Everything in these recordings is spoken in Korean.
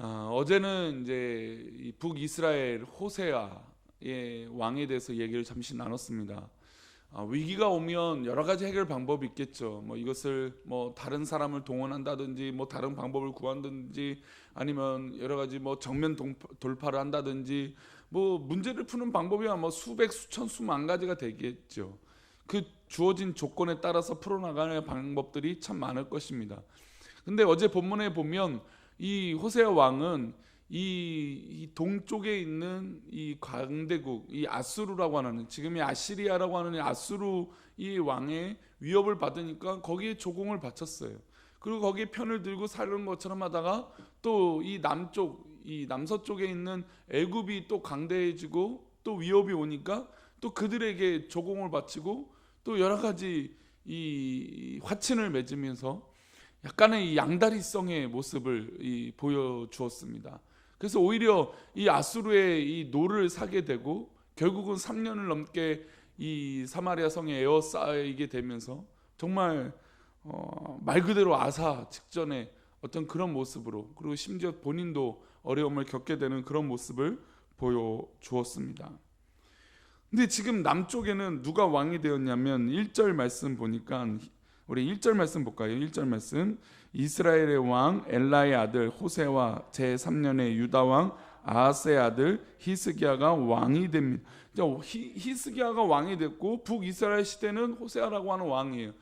아, 어제는 이제 이 북이스라엘 호세아의 왕에 대해서 얘기를 잠시 나눴습니다. 아, 위기가 오면 여러 가지 해결 방법이 있겠죠. 뭐 이것을 뭐 다른 사람을 동원한다든지 뭐 다른 방법을 구한다든지 아니면 여러 가지 뭐 정면 동파, 돌파 를 한다든지 뭐 문제를 푸는 방법이야 뭐 수백 수천 수만 가지가 되겠죠. 그 주어진 조건에 따라서 풀어나가는 방법들이 참 많을 것입니다. 근데 어제 본문에 보면 이 호세아 왕은 이, 이 동쪽에 있는 이 강대국 이 아수르라고 하는 지금의 아시리아라고 하는 이 아수르 이 왕의 위협을 받으니까 거기에 조공을 바쳤어요. 그리고 거기에 편을 들고 사는 것처럼 하다가 또 이 남쪽 이 남서쪽에 있는 애굽이 또 강대해지고 또 위협이 오니까 또 그들에게 조공을 바치고 또 여러 가지 이 화친을 맺으면서 약간의 이 양다리성의 모습을 이 보여주었습니다. 그래서 오히려 이 아수르의 이 노를 사게 되고 결국은 3년을 넘게 이 사마리아 성에 에워싸이게 되면서 정말 어, 말 그대로 아사 직전에 어떤 그런 모습으로 그리고 심지어 본인도 어려움을 겪게 되는 그런 모습을 보여 주었습니다. 근데 지금 남쪽에는 누가 왕이 되었냐면 1절 말씀 보니까 우리 1절 말씀 볼까요? 1절 말씀 이스라엘의 왕 엘라의 아들 호세와 제3년의 유다 왕 아하스의 아들 히스기야가 왕이 됩니다. 히, 히스기야가 왕이 됐고 북이스라엘 시대는 호세아라고 하는 왕이에요.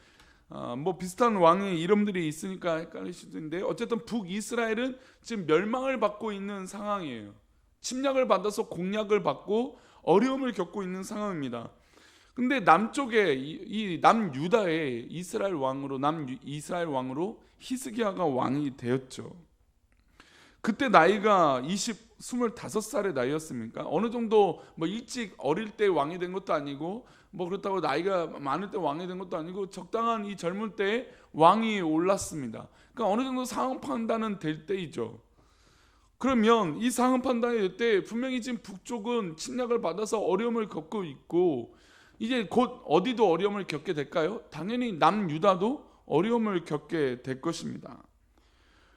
어, 뭐 비슷한 왕의 이름들이 있으니까 헷갈릴 수도 있는데 어쨌든 북이스라엘은 지금 멸망을 받고 있는 상황이에요. 침략을 받아서 공략을 받고 어려움을 겪고 있는 상황입니다. 근데 남쪽에 이 남유다의 이스라엘 왕으로 남 이스라엘 왕으로 히스기야가 왕이 되었죠. 그때 나이가 20 25살의 나이였습니까? 어느 정도 뭐 일찍 어릴 때 왕이 된 것도 아니고 뭐 그렇다고 나이가 많을 때 왕이 된 것도 아니고 적당한 이 젊을 때 왕이 올랐습니다. 그러니까 어느 정도 상황 판단은 될 때이죠. 그러면 이 상황 판단이 될 때 분명히 지금 북쪽은 침략을 받아서 어려움을 겪고 있고 이제 곧 어디도 어려움을 겪게 될까요? 당연히 남유다도 어려움을 겪게 될 것입니다.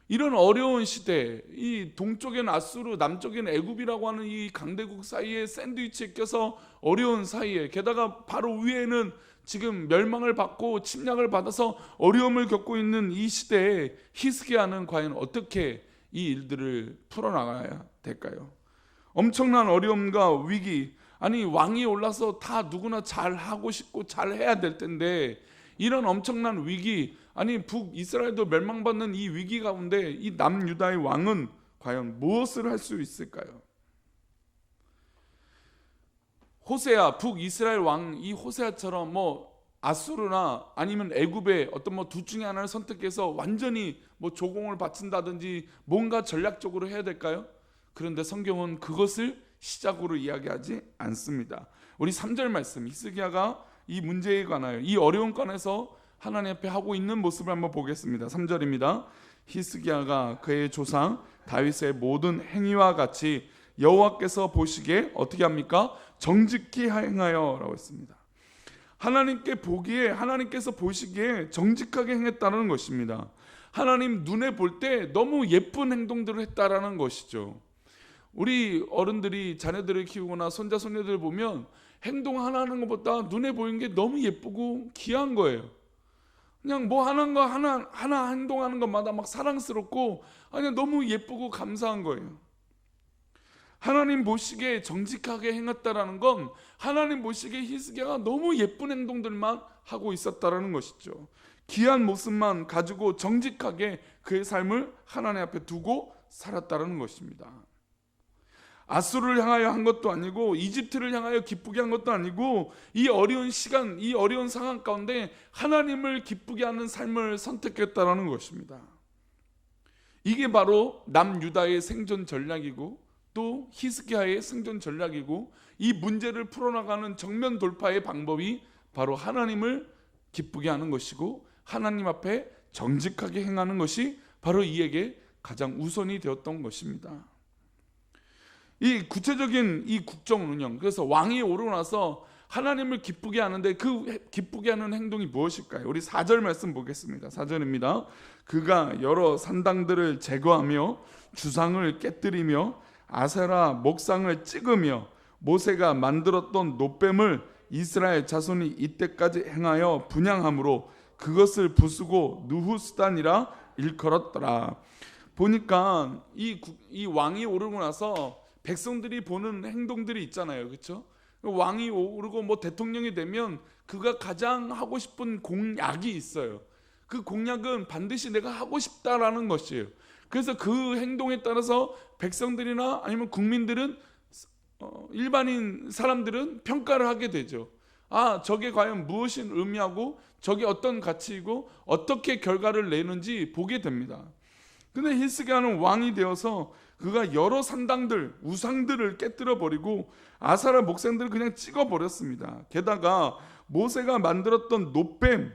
이런 어려운 시대, 이 동쪽엔 아수르, 남쪽엔 애굽이라고 하는 이 강대국 사이에 샌드위치에 껴서 어려운 사이에 게다가 바로 위에는 지금 멸망을 받고 침략을 받아서 어려움을 겪고 있는 이 시대에 히스기야는 과연 어떻게 이 일들을 풀어나가야 될까요? 엄청난 어려움과 위기, 아니 왕이 올라서 다 누구나 잘 하고 싶고 잘 해야 될 텐데 이런 엄청난 위기 아니 북이스라엘도 멸망받는 이 위기 가운데 이 남유다의 왕은 과연 무엇을 할 수 있을까요? 호세아 북이스라엘 왕 이 호세아처럼 뭐 아수르나 아니면 애굽의 어떤 뭐 둘 중에 하나를 선택해서 완전히 뭐 조공을 바친다든지 뭔가 전략적으로 해야 될까요? 그런데 성경은 그것을 시작으로 이야기하지 않습니다. 우리 3절 말씀 히스기야가 이 문제에 관하여 이 어려운 건에서 하나님 앞에 하고 있는 모습을 한번 보겠습니다. 3절입니다. 히스기야가 그의 조상 다윗의 모든 행위와 같이 여호와께서 보시기에 어떻게 합니까? 정직히 행하여라고 했습니다. 하나님께 보기에 하나님께서 보시기에 정직하게 행했다는 것입니다. 하나님 눈에 볼 때 너무 예쁜 행동들을 했다라는 것이죠. 우리 어른들이 자녀들을 키우거나 손자 손녀들 보면 행동 하나 하는 것보다 눈에 보이는 게 너무 예쁘고 귀한 거예요. 그냥 뭐 하는 거 하나 하나 행동하는 것마다 막 사랑스럽고 아니 너무 예쁘고 감사한 거예요. 하나님 보시기에 정직하게 행했다라는 건 하나님 보시기에 히스기야가 너무 예쁜 행동들만 하고 있었다라는 것이죠. 귀한 모습만 가지고 정직하게 그의 삶을 하나님 앞에 두고 살았다는 것입니다. 아수르를 향하여 한 것도 아니고 이집트를 향하여 기쁘게 한 것도 아니고 이 어려운 시간, 이 어려운 상황 가운데 하나님을 기쁘게 하는 삶을 선택했다라는 것입니다. 이게 바로 남유다의 생존 전략이고 또 히스기야의 생존 전략이고 이 문제를 풀어나가는 정면 돌파의 방법이 바로 하나님을 기쁘게 하는 것이고 하나님 앞에 정직하게 행하는 것이 바로 이에게 가장 우선이 되었던 것입니다. 이 구체적인 이 국정 운영 그래서 왕이 오르고 나서 하나님을 기쁘게 하는데 그 해- 기쁘게 하는 행동이 무엇일까요? 우리 4절 말씀 보겠습니다. 4절입니다. 그가 여러 산당들을 제거하며 주상을 깨뜨리며 아세라 목상을 찍으며 모세가 만들었던 노뱀을 이스라엘 자손이 이때까지 행하여 분양함으로 그것을 부수고 누후스단이라 일컬었더라. 보니까 이, 국- 이 왕이 오르고 나서 백성들이 보는 행동들이 있잖아요. 그렇죠? 왕이 오르고 뭐 대통령이 되면 그가 가장 하고 싶은 공약이 있어요. 그 공약은 반드시 내가 하고 싶다라는 것이에요. 그래서 그 행동에 따라서 백성들이나 아니면 국민들은 어, 일반인 사람들은 평가를 하게 되죠. 아, 저게 과연 무엇이 의미하고 저게 어떤 가치이고 어떻게 결과를 내는지 보게 됩니다. 근데 히스기야는 왕이 되어서 그가 여러 산당들, 우상들을 깨뜨려 버리고 아사라 목상들을 그냥 찍어 버렸습니다. 게다가 모세가 만들었던 노뱀,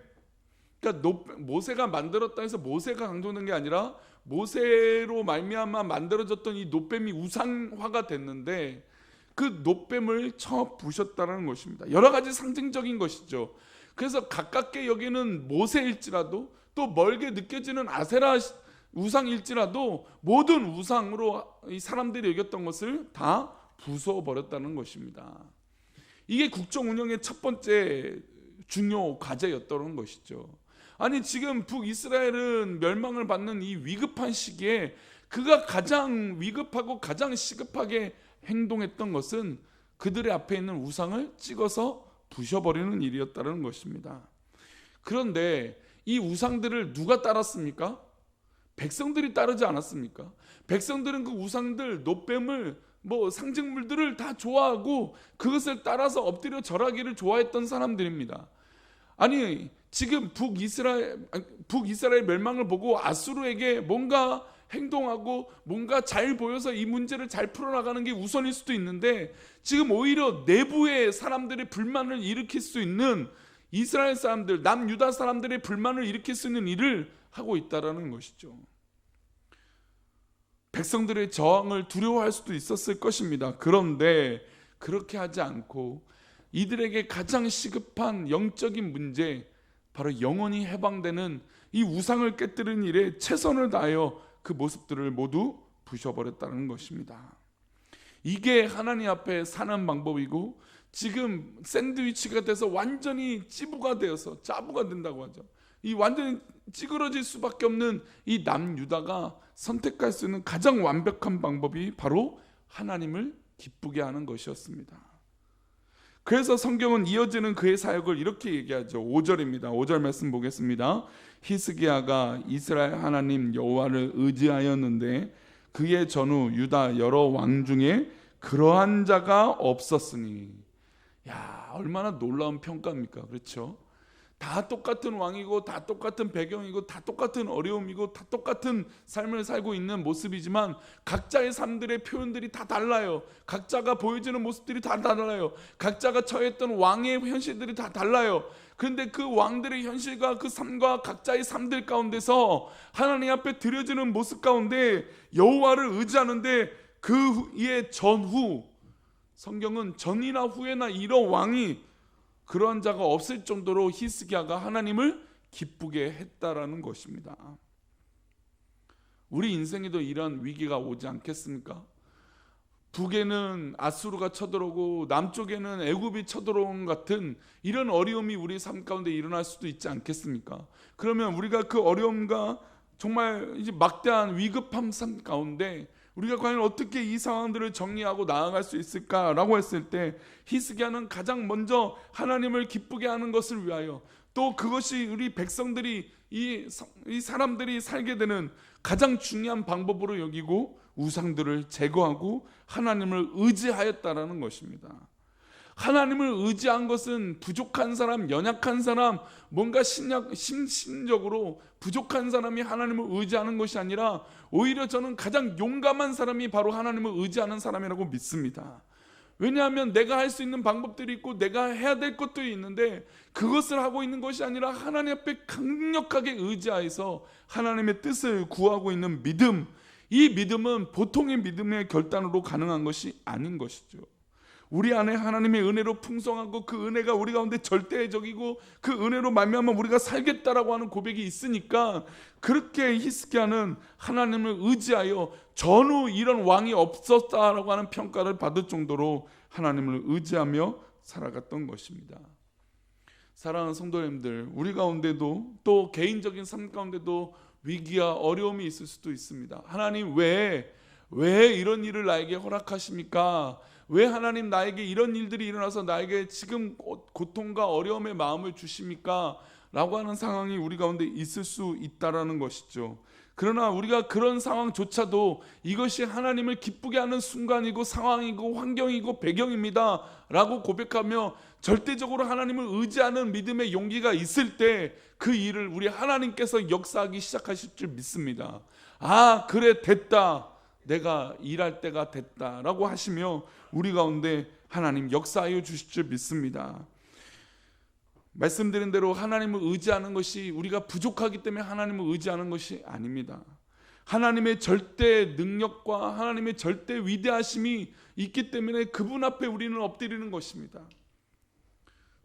그러니까 노, 모세가 만들었다 해서 모세가 강조된 게 아니라 모세로 말미암아 만들어졌던 이 노뱀이 우상화가 됐는데 그 노뱀을 쳐 부셨다는 것입니다. 여러 가지 상징적인 것이죠. 그래서 가깝게 여기는 모세일지라도 또 멀게 느껴지는 아세라 우상일지라도 모든 우상으로 이 사람들이 여겼던 것을 다 부숴 버렸다는 것입니다. 이게 국정 운영의 첫 번째 중요 과제였다는 것이죠. 아니 지금 북이스라엘은 멸망을 받는 이 위급한 시기에 그가 가장 위급하고 가장 시급하게 행동했던 것은 그들의 앞에 있는 우상을 찍어서 부셔버리는 일이었다는 것입니다. 그런데 이 우상들을 누가 따랐습니까? 백성들이 따르지 않았습니까? 백성들은 그 우상들, 노뱀을 뭐 상징물들을 다 좋아하고 그것을 따라서 엎드려 절하기를 좋아했던 사람들입니다. 아니 지금 북이스라엘 북이스라엘 멸망을 보고 아수르에게 뭔가 행동하고 뭔가 잘 보여서 이 문제를 잘 풀어나가는 게 우선일 수도 있는데 지금 오히려 내부의 사람들의 불만을 일으킬 수 있는 이스라엘 사람들, 남유다 사람들의 불만을 일으킬 수 있는 일을 하고 있다라는 것이죠. 백성들의 저항을 두려워할 수도 있었을 것입니다. 그런데 그렇게 하지 않고 이들에게 가장 시급한 영적인 문제, 바로 영원히 해방되는 이 우상을 깨뜨리는 일에 최선을 다하여 그 모습들을 모두 부셔버렸다는 것입니다. 이게 하나님 앞에 사는 방법이고 지금 샌드위치가 돼서 완전히 찌부가 되어서 짜부가 된다고 하죠. 이 완전히 찌그러질 수밖에 없는 이 남유다가 선택할 수 있는 가장 완벽한 방법이 바로 하나님을 기쁘게 하는 것이었습니다. 그래서 성경은 이어지는 그의 사역을 이렇게 얘기하죠. 5절입니다. 5절 말씀 보겠습니다. 히스기야가 이스라엘 하나님 여호와를 의지하였는데 그의 전후 유다 여러 왕 중에 그러한 자가 없었으니 야 얼마나 놀라운 평가입니까 그렇죠 다 똑같은 왕이고 다 똑같은 배경이고 다 똑같은 어려움이고 다 똑같은 삶을 살고 있는 모습이지만 각자의 삶들의 표현들이 다 달라요. 각자가 보여지는 모습들이 다 달라요. 각자가 처했던 왕의 현실들이 다 달라요. 그런데 그 왕들의 현실과 그 삶과 각자의 삶들 가운데서 하나님 앞에 드려지는 모습 가운데 여호와를 의지하는데 그의 전후 성경은 전이나 후에나 이런 왕이 그러한 자가 없을 정도로 히스기야가 하나님을 기쁘게 했다라는 것입니다. 우리 인생에도 이런 위기가 오지 않겠습니까? 북에는 아수르가 쳐들어오고 남쪽에는 애굽이 쳐들어온 같은 이런 어려움이 우리 삶 가운데 일어날 수도 있지 않겠습니까? 그러면 우리가 그 어려움과 정말 이제 막대한 위급함 삶 가운데 우리가 과연 어떻게 이 상황들을 정리하고 나아갈 수 있을까라고 했을 때 히스기야는 가장 먼저 하나님을 기쁘게 하는 것을 위하여 또 그것이 우리 백성들이 이, 성- 이 사람들이 살게 되는 가장 중요한 방법으로 여기고 우상들을 제거하고 하나님을 의지하였다라는 것입니다. 하나님을 의지한 것은 부족한 사람, 연약한 사람, 뭔가 신약, 심신적으로 부족한 사람이 하나님을 의지하는 것이 아니라 오히려 저는 가장 용감한 사람이 바로 하나님을 의지하는 사람이라고 믿습니다. 왜냐하면 내가 할 수 있는 방법들이 있고 내가 해야 될 것들이 있는데 그것을 하고 있는 것이 아니라 하나님 앞에 강력하게 의지하여서 하나님의 뜻을 구하고 있는 믿음 이 믿음은 보통의 믿음의 결단으로 가능한 것이 아닌 것이죠. 우리 안에 하나님의 은혜로 풍성하고 그 은혜가 우리 가운데 절대적이고 그 은혜로 말미암아 우리가 살겠다라고 하는 고백이 있으니까 그렇게 히스기야는 하나님을 의지하여 전후 이런 왕이 없었다라고 하는 평가를 받을 정도로 하나님을 의지하며 살아갔던 것입니다. 사랑하는 성도님들, 우리 가운데도 또 개인적인 삶 가운데도 위기와 어려움이 있을 수도 있습니다. 하나님 왜, 왜 이런 일을 나에게 허락하십니까? 왜 하나님 나에게 이런 일들이 일어나서 나에게 지금 고통과 어려움의 마음을 주십니까? 라고 하는 상황이 우리 가운데 있을 수 있다라는 것이죠. 그러나 우리가 그런 상황조차도 이것이 하나님을 기쁘게 하는 순간이고 상황이고 환경이고 배경입니다. 라고 고백하며 절대적으로 하나님을 의지하는 믿음의 용기가 있을 때 그 일을 우리 하나님께서 역사하기 시작하실 줄 믿습니다. 아, 그래, 됐다. 내가 일할 때가 됐다 라고 하시며 우리 가운데 하나님 역사하여 주실 줄 믿습니다. 말씀드린 대로 하나님을 의지하는 것이 우리가 부족하기 때문에 하나님을 의지하는 것이 아닙니다. 하나님의 절대 능력과 하나님의 절대 위대하심이 있기 때문에 그분 앞에 우리는 엎드리는 것입니다.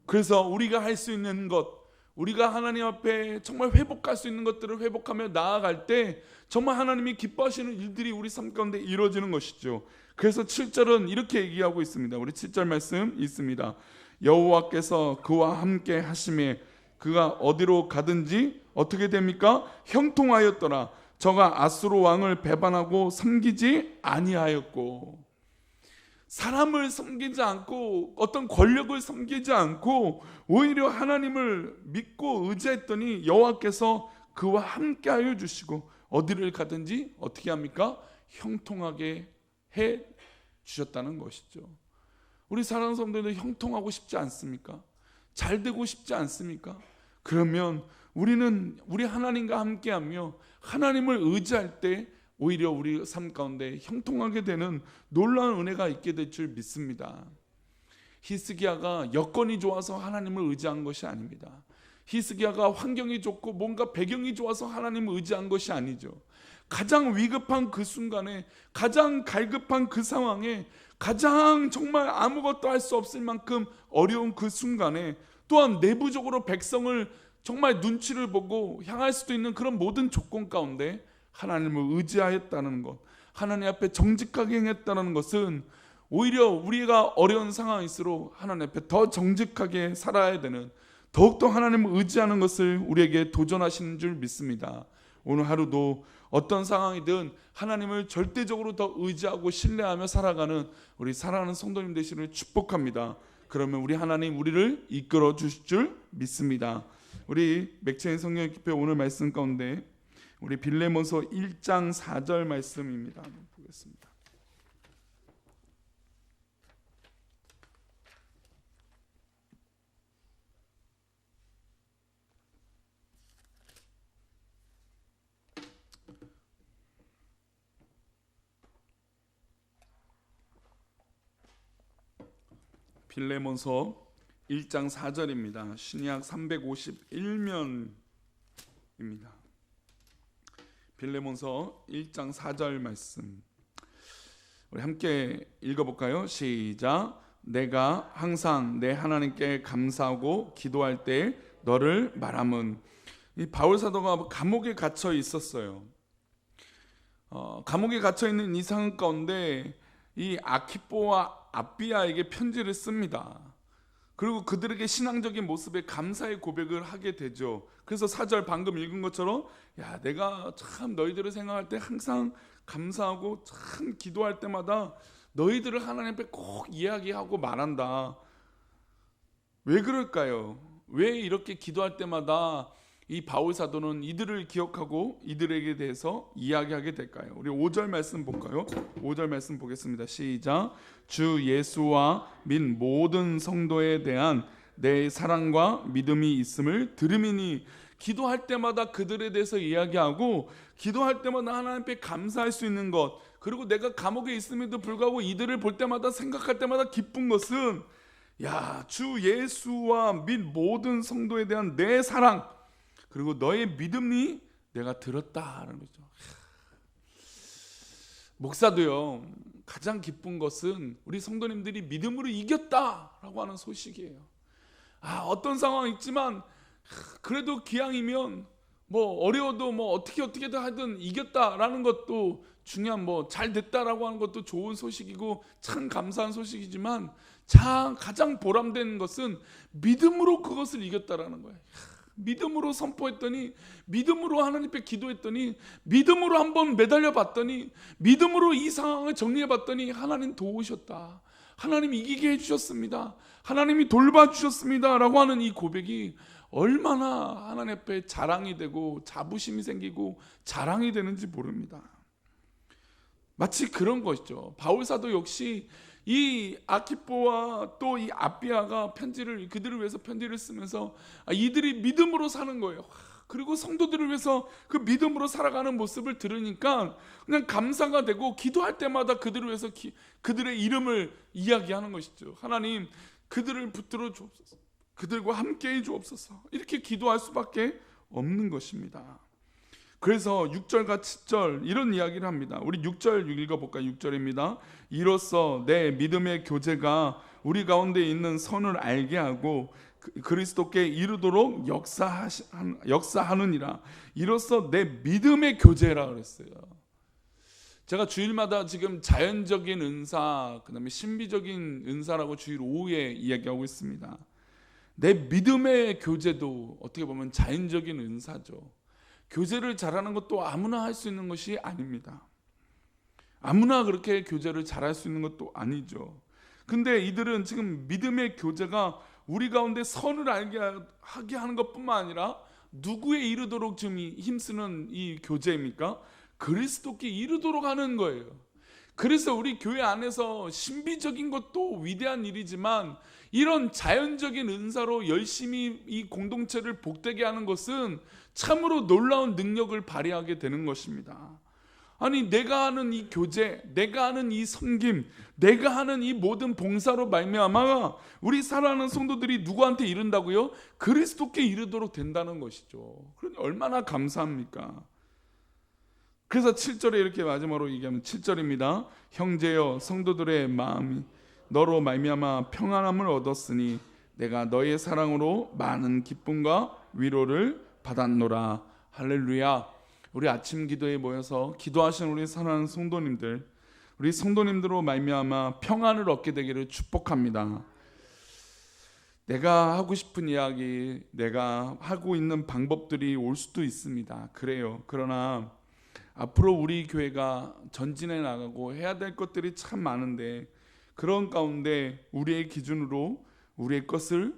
그래서 우리가 할 수 있는 것, 우리가 하나님 앞에 정말 회복할 수 있는 것들을 회복하며 나아갈 때 정말 하나님이 기뻐하시는 일들이 우리 삶 가운데 이루어지는 것이죠. 그래서 7절은 이렇게 얘기하고 있습니다. 우리 7절 말씀 있습니다. 여호와께서 그와 함께 하심에 그가 어디로 가든지 어떻게 됩니까? 형통하였더라. 저가 아수르 왕을 배반하고 섬기지 아니하였고 사람을 섬기지 않고 어떤 권력을 섬기지 않고 오히려 하나님을 믿고 의지했더니 여호와께서 그와 함께하여 주시고 어디를 가든지 어떻게 합니까? 형통하게 해 주셨다는 것이죠. 우리 사랑하는 성도들 형통하고 싶지 않습니까? 잘 되고 싶지 않습니까? 그러면 우리는 우리 하나님과 함께하며 하나님을 의지할 때 오히려 우리 삶 가운데 형통하게 되는 놀라운 은혜가 있게 될 줄 믿습니다. 히스기야가 여건이 좋아서 하나님을 의지한 것이 아닙니다. 히스기야가 환경이 좋고 뭔가 배경이 좋아서 하나님을 의지한 것이 아니죠. 가장 위급한 그 순간에 가장 갈급한 그 상황에 가장 정말 아무것도 할 수 없을 만큼 어려운 그 순간에 또한 내부적으로 백성을 정말 눈치를 보고 향할 수도 있는 그런 모든 조건 가운데 하나님을 의지하였다는 것, 하나님 앞에 정직하게 행했다는 것은 오히려 우리가 어려운 상황일수록 하나님 앞에 더 정직하게 살아야 되는 더욱더 하나님을 의지하는 것을 우리에게 도전하시는 줄 믿습니다. 오늘 하루도 어떤 상황이든 하나님을 절대적으로 더 의지하고 신뢰하며 살아가는 우리 사랑하는 성도님 되시를 축복합니다. 그러면 우리 하나님 우리를 이끌어 주실 줄 믿습니다. 우리 맥체인 성령 기표 오늘 말씀 가운데 우리 빌레몬서 1장 4절 말씀입니다. 보겠습니다. 빌레몬서 1장 4절입니다. 신약 351면입니다. 빌레몬서 1장 4절 말씀. 우리 함께 읽어 볼까요? 시작. 내가 항상 내 하나님께 감사하고 기도할 때 너를 말함은 이 바울 사도가 감옥에 갇혀 있었어요. 어, 감옥에 갇혀 있는 이 상황 가운데 이 아키포와 아비아에게 편지를 씁니다. 그리고 그들에게 신앙적인 모습에 감사의 고백을 하게 되죠. 그래서 사절 방금 읽은 것처럼 야 내가 참 너희들을 생각할 때 항상 감사하고 참 기도할 때마다 너희들을 하나님 앞에 꼭 이야기하고 말한다. 왜 그럴까요? 왜 이렇게 기도할 때마다 이 바울 사도는 이들을 기억하고 이들에게 대해서 이야기하게 될까요? 우리 5절 말씀 볼까요? 5절 말씀 보겠습니다. 시작. 주 예수와 민 모든 성도에 대한 내 사랑과 믿음이 있음을 들음이니 기도할 때마다 그들에 대해서 이야기하고 기도할 때마다 하나님께 감사할 수 있는 것 그리고 내가 감옥에 있음에도 불구하고 이들을 볼 때마다 생각할 때마다 기쁜 것은 야, 주 예수와 및 모든 성도에 대한 내 사랑 그리고 너의 믿음이 내가 들었다라는 거죠. 목사도요. 가장 기쁜 것은 우리 성도님들이 믿음으로 이겼다라고 하는 소식이에요. 아, 어떤 상황 있지만 그래도 기왕이면 뭐 어려워도 뭐 어떻게 어떻게든 하든 이겼다라는 것도 중요한 뭐 잘 됐다라고 하는 것도 좋은 소식이고 참 감사한 소식이지만 참 가장 보람된 것은 믿음으로 그것을 이겼다라는 거예요. 믿음으로 선포했더니 믿음으로 하나님께 기도했더니 믿음으로 한번 매달려 봤더니 믿음으로 이 상황을 정리해 봤더니 하나님 도우셨다. 하나님 이기게 해 주셨습니다. 하나님이 돌봐 주셨습니다라고 하는 이 고백이 얼마나 하나님 앞에 자랑이 되고 자부심이 생기고 자랑이 되는지 모릅니다. 마치 그런 것이죠. 바울 사도 역시 이 아키포와 또 이 아비아가 편지를 그들을 위해서 편지를 쓰면서 아, 이들이 믿음으로 사는 거예요. 그리고 성도들을 위해서 그 믿음으로 살아가는 모습을 들으니까 그냥 감사가 되고 기도할 때마다 그들을 위해서 기, 그들의 이름을 이야기하는 것이죠. 하나님 그들을 붙들어 주옵소서. 그들과 함께 해 주옵소서. 이렇게 기도할 수밖에 없는 것입니다. 그래서 6절과 7절 이런 이야기를 합니다. 우리 6절 읽어볼까요? 6절입니다. 이로써 내 믿음의 교제가 우리 가운데 있는 선을 알게 하고 그- 그리스도께 이르도록 역사하시, 역사하느니라. 이로써 내 믿음의 교제라 그랬어요. 제가 주일마다 지금 자연적인 은사, 그 다음에 신비적인 은사라고 주일 오후에 이야기하고 있습니다. 내 믿음의 교제도 어떻게 보면 자연적인 은사죠. 교제를 잘하는 것도 아무나 할 수 있는 것이 아닙니다. 아무나 그렇게 교제를 잘할 수 있는 것도 아니죠. 근데 이들은 지금 믿음의 교제가 우리 가운데 선을 알게 하게 하는 것뿐만 아니라 누구에 이르도록 지금 이 힘쓰는 이 교제입니까? 그리스도께 이르도록 하는 거예요. 그래서 우리 교회 안에서 신비적인 것도 위대한 일이지만 이런 자연적인 은사로 열심히 이 공동체를 복되게 하는 것은 참으로 놀라운 능력을 발휘하게 되는 것입니다. 아니 내가 하는 이 교제, 내가 하는 이 섬김, 내가 하는 이 모든 봉사로 말미암아 우리 사랑하는 성도들이 누구한테 이른다고요? 그리스도께 이르도록 된다는 것이죠. 그러니 얼마나 감사합니까? 그래서 7절에 이렇게 마지막으로 얘기하면 7절입니다. 형제여 성도들의 마음이 너로 말미암아 평안함을 얻었으니 내가 너의 사랑으로 많은 기쁨과 위로를 받았노라. 할렐루야. 우리 아침 기도에 모여서 기도하시는 우리 사랑하는 성도님들, 우리 성도님들로 말미암아 평안을 얻게 되기를 축복합니다. 내가 하고 싶은 이야기, 내가 하고 있는 방법들이 올 수도 있습니다. 그래요. 그러나 앞으로 우리 교회가 전진해 나가고 해야 될 것들이 참 많은데 그런 가운데 우리의 기준으로 우리의 것을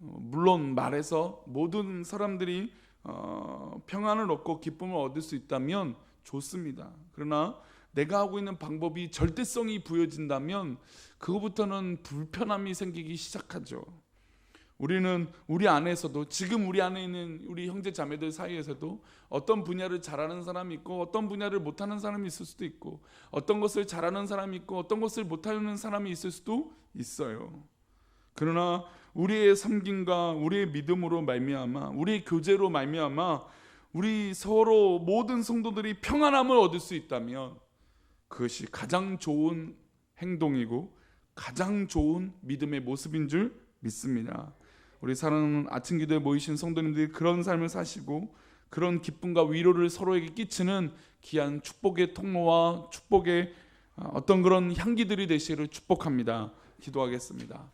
어, 물론 말해서 모든 사람들이 어, 평안을 얻고 기쁨을 얻을 수 있다면 좋습니다. 그러나 내가 하고 있는 방법이 절대성이 부여진다면 그거부터는 불편함이 생기기 시작하죠. 우리는 우리 안에서도 지금 우리 안에 있는 우리 형제 자매들 사이에서도 어떤 분야를 잘하는 사람이 있고 어떤 분야를 못하는 사람이 있을 수도 있고 어떤 것을 잘하는 사람이 있고 어떤 것을 못하는 사람이 있을 수도 있어요. 그러나 우리의 섬김과 우리의 믿음으로 말미암아 우리의 교제로 말미암아 우리 서로 모든 성도들이 평안함을 얻을 수 있다면 그것이 가장 좋은 행동이고 가장 좋은 믿음의 모습인 줄 믿습니다. 우리 사랑하는 아침 기도에 모이신 성도님들이 그런 삶을 사시고 그런 기쁨과 위로를 서로에게 끼치는 귀한 축복의 통로와 축복의 어떤 그런 향기들이 되시기를 축복합니다. 기도하겠습니다.